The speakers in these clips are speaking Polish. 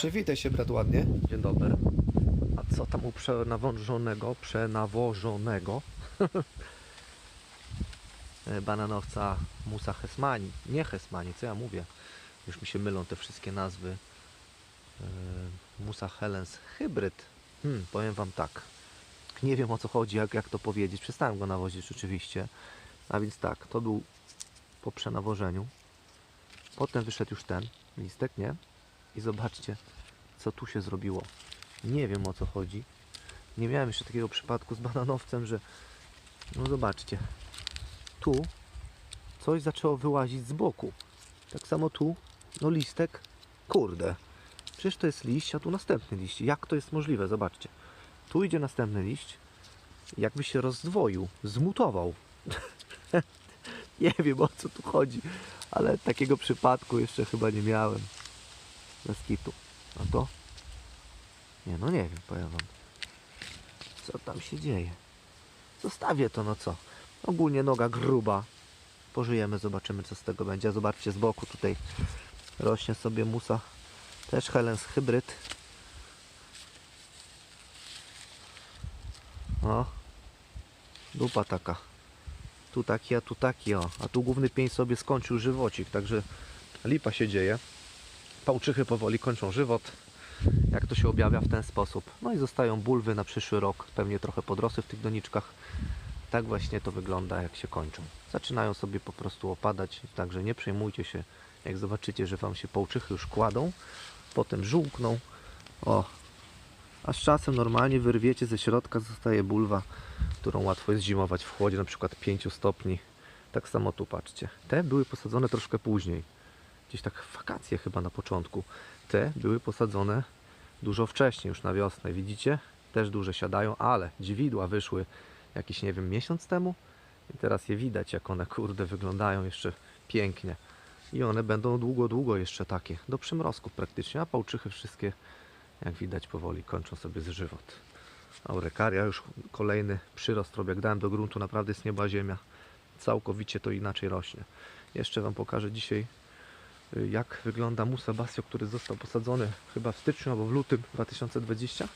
Przywitaj się, brat, ładnie. Dzień dobry. A co tam u przenawożonego, przenawożonego e, bananowca Musa Hesmani? Nie Hesmani, co ja mówię? Już mi się mylą te wszystkie nazwy. E, Musa Helens Hybryd. Hmm, powiem wam tak. Nie wiem o co chodzi, jak, jak to powiedzieć. Przestałem go nawozić oczywiście. A więc tak, to był po przenawożeniu. Potem wyszedł już ten listek, nie? I zobaczcie, co tu się zrobiło. Nie wiem o co chodzi. Nie miałem jeszcze takiego przypadku z bananowcem, że no zobaczcie. Tu coś zaczęło wyłazić z boku. Tak samo tu, no listek, kurde. Przecież to jest liść, a tu następny liść. Jak to jest możliwe? Zobaczcie. Tu idzie następny liść. Jakby się rozdwoił, zmutował. nie wiem o co tu chodzi, ale takiego przypadku jeszcze chyba nie miałem. Bez kitu. A to? Nie, no nie wiem, powiem wam. Co tam się dzieje? Zostawię to, no co? Ogólnie noga gruba. Pożyjemy, zobaczymy co z tego będzie. Zobaczcie z boku tutaj rośnie sobie musa. Też Helens hybryd. O. Dupa taka. Tu taki, a tu taki, o. A tu główny pień sobie skończył żywocik, także lipa się dzieje. Pałczychy powoli kończą żywot. Jak to się objawia w ten sposób. No i zostają bulwy na przyszły rok. Pewnie trochę podrosły w tych doniczkach. Tak właśnie to wygląda jak się kończą. Zaczynają sobie po prostu opadać, także nie przejmujcie się. Jak zobaczycie, że Wam się pałczychy już kładą, potem żółkną. O, a z czasem normalnie wyrwiecie ze środka, zostaje bulwa, którą łatwo jest zimować w chłodzie, na przykład 5 stopni. Tak samo tu patrzcie. Te były posadzone troszkę później gdzieś tak wakacje chyba na początku. Te były posadzone dużo wcześniej, już na wiosnę. Widzicie? Też duże siadają, ale dźwidła wyszły jakiś, nie wiem, miesiąc temu. I teraz je widać, jak one, kurde, wyglądają jeszcze pięknie. I one będą długo, długo jeszcze takie. Do przymrozków praktycznie, a pałczychy wszystkie, jak widać, powoli kończą sobie z żywot. Aurekaria już kolejny przyrost robi. Jak dałem do gruntu, naprawdę jest nieba ziemia. Całkowicie to inaczej rośnie. Jeszcze Wam pokażę dzisiaj jak wygląda Musa Basio, który został posadzony chyba w styczniu albo w lutym 2020,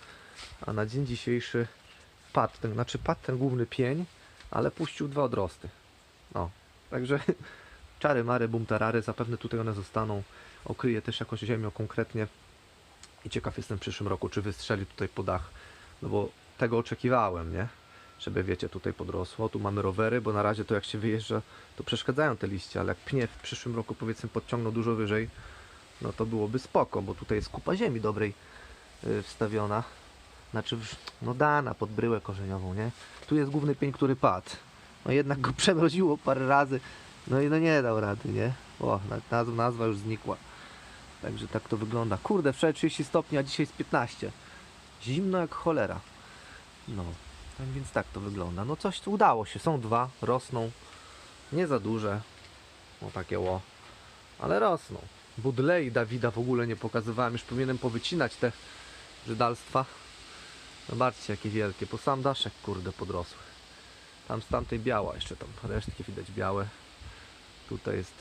a na dzień dzisiejszy padł ten, znaczy padł ten główny pień, ale puścił dwa odrosty. No, także czary mary, bum tarary, zapewne tutaj one zostaną, okryje też jakoś ziemią konkretnie i ciekaw jestem w przyszłym roku, czy wystrzeli tutaj po dach, no bo tego oczekiwałem, nie? Żeby wiecie, tutaj podrosło, tu mamy rowery, bo na razie to jak się wyjeżdża, to przeszkadzają te liście, ale jak pnie w przyszłym roku powiedzmy podciągną dużo wyżej, no to byłoby spoko, bo tutaj jest kupa ziemi dobrej yy, wstawiona. Znaczy, no dana pod bryłę korzeniową, nie? Tu jest główny pień, który padł. No jednak go przemroziło parę razy, no i no nie dał rady, nie? O, nazwa, nazwa już znikła. Także tak to wygląda. Kurde, wczoraj 30 stopni, a dzisiaj jest 15. Zimno jak cholera. No, więc tak to wygląda. No coś tu udało się. Są dwa, rosną. Nie za duże. O takie ło. Ale rosną. Budlei Dawida w ogóle nie pokazywałem. Już powinienem powycinać te żydalstwa. Zobaczcie jakie wielkie. Po sam daszek kurde podrosły. Tam z tamtej biała jeszcze tam resztki widać białe. Tutaj jest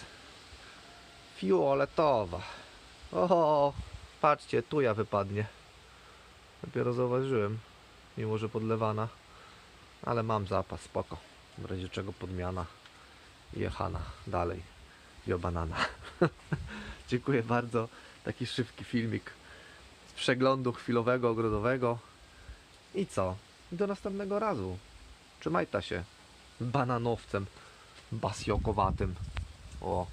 fioletowa. O, patrzcie, tuja wypadnie. Dopiero zauważyłem, mimo że podlewana. Ale mam zapas, spoko. W razie czego podmiana jechana dalej. Biobanana. Dziękuję bardzo. Taki szybki filmik z przeglądu chwilowego, ogrodowego. I co? Do następnego razu. Trzymajta się. Bananowcem basjokowatym. O.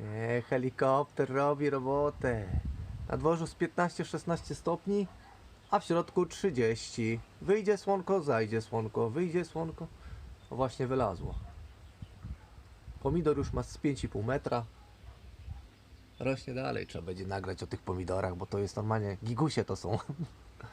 Nie, helikopter robi robotę. Na dworzu z 15-16 stopni, a w środku 30. Wyjdzie słonko, zajdzie słonko, wyjdzie słonko. O właśnie wylazło. Pomidor już ma z 5,5 metra. Rośnie dalej, trzeba będzie nagrać o tych pomidorach, bo to jest normalnie, gigusie to są.